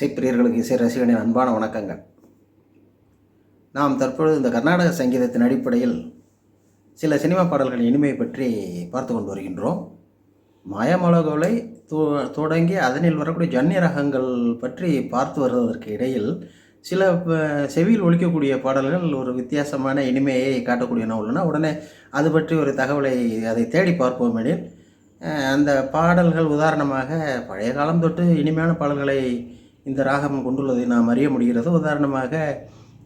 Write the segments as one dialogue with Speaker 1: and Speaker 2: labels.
Speaker 1: இசைப்பிரியர்களுக்கு இசை ரசிகனின் அன்பான வணக்கங்கள். நாம் தற்பொழுது இந்த கர்நாடக சங்கீதத்தின் அடிப்படையில் சில சினிமா பாடல்களின் இனிமை பற்றி பார்த்து கொண்டு வருகின்றோம். மாயமலகோலை தொடங்கி அதனில் வரக்கூடிய ஜன்னிய ரகங்கள் பற்றி பார்த்து வருவதற்கு இடையில் சில செவியில் ஒழிக்கக்கூடிய பாடல்கள் ஒரு வித்தியாசமான இனிமையை காட்டக்கூடியன உள்ளன. உடனே அது பற்றி ஒரு தகவலை அதை தேடி பார்ப்போம் எனில் அந்த பாடல்கள் உதாரணமாக பழைய காலம் தொட்டு இனிமையான பாடல்களை இந்த ராகம் கொண்டுள்ளதை நாம் அறிய முடிகிறது. உதாரணமாக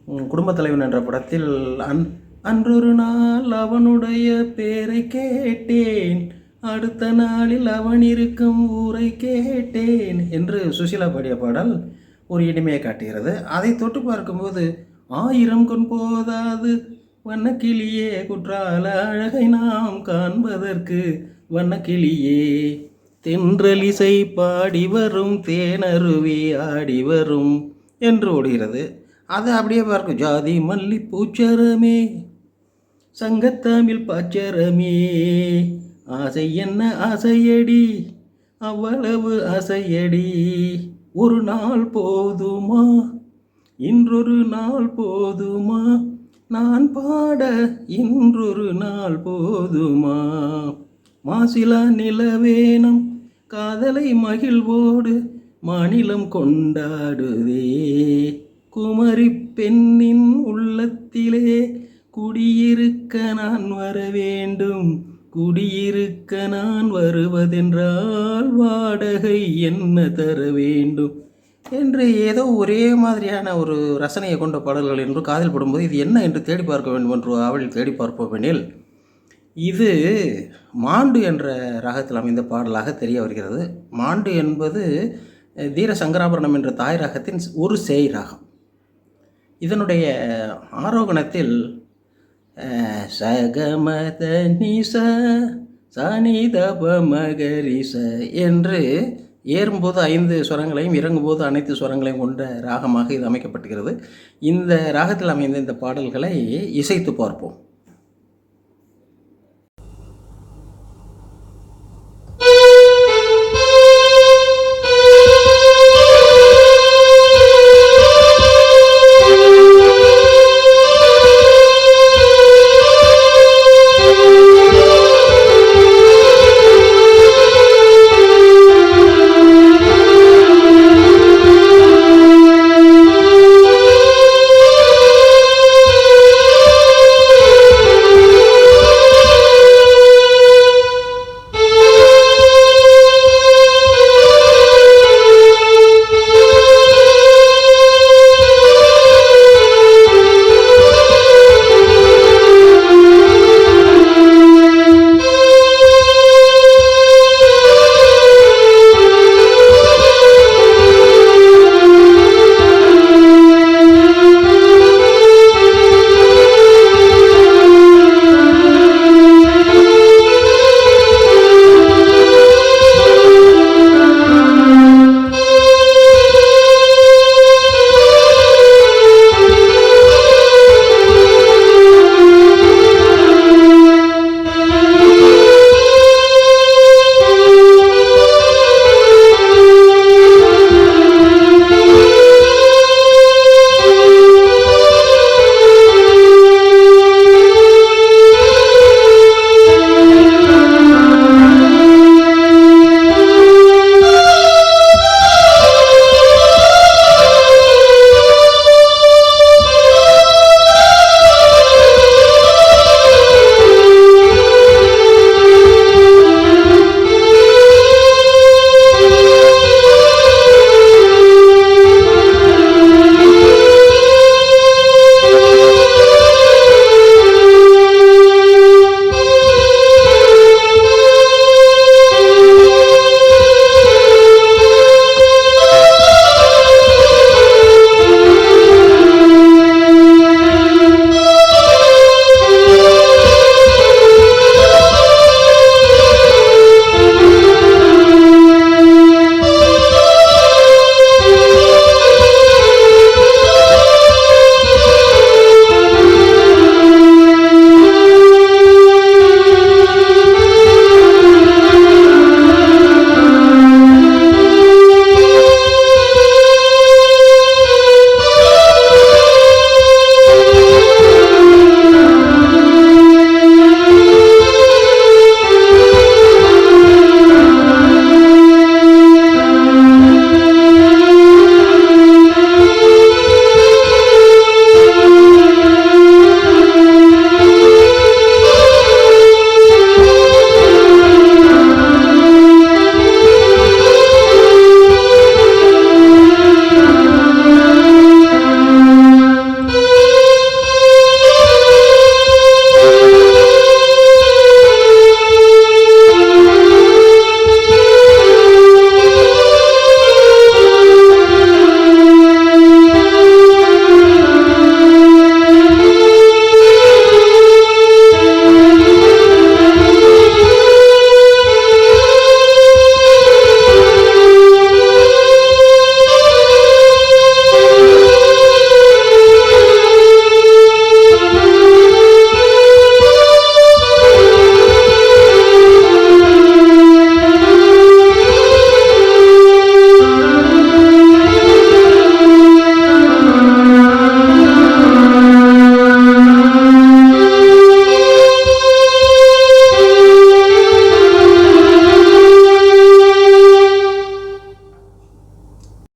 Speaker 1: ம், குடும்பத் தலைவன் என்ற படத்தில் அன் அன்றொரு நாள் அவனுடைய பேரை கேட்டேன். அடுத்த நாளில் அவன் இருக்கும் ஊரை கேட்டேன். என்று சுஷீலா பாடிய பாடல் ஒரு இனிமையை காட்டுகிறது. அதை தொட்டு பார்க்கும்போது ஆயிரம் கொன் போதாது வண்ணக்கிளியே குற்றால அழகை நாம் காண்பதற்கு வண்ணக்கிளியே தென்றலிசை பாடி வரும் தேனருவி ஆடி வரும் என்று ஓடுகிறது. அது அப்படியே பார்க்கும் ஜாதி மல்லி பூச்சரமே சங்கத்தமிழ் பாச்சரமே ஆசை என்ன ஆசையடி அவ்வளவு ஆசையடி ஒரு நாள் போதுமா இன்றொரு நாள் போதுமா நான் பாட இன்றொரு நாள் போதுமா மாசிலா நிலவேனம் காதலை மகிழ்வோடு மாநிலம் கொண்டாடுதே. குமரி பெண்ணின் உள்ளத்திலே குடியிருக்க நான் வர வேண்டும். குடியிருக்க நான் வருவதென்றால் வாடகை என்ன தர வேண்டும்? என்று ஏதோ ஒரே மாதிரியான ஒரு ரசனையை கொண்ட பாடல்கள் என்று காதில் படும்போது இது என்ன? என்று தேடி பார்க்க வேண்டும் என்று அவள் தேடி பார்ப்போம் எனில் இது மாண்டு என்ற ராகத்தில் அமைந்த பாடலாக தெரிய வருகிறது. மாண்டு என்பது அஹ், தீர சங்கராபரணம் என்ற தாய் ராகத்தின் ஒரு சேய் ராகம். இதனுடைய ஆரோகணத்தில் சகமத நிச சனிதப மகரிச என்று ஏறும்போது ஐந்து ஸ்வரங்களையும் இறங்கும்போது அனைத்து ஸ்வரங்களையும் கொண்ட ராகமாக இது அமைக்கப்பட்டுகிறது. இந்த ராகத்தில் அமைந்த இந்த பாடல்களை இசைத்து பார்ப்போம்.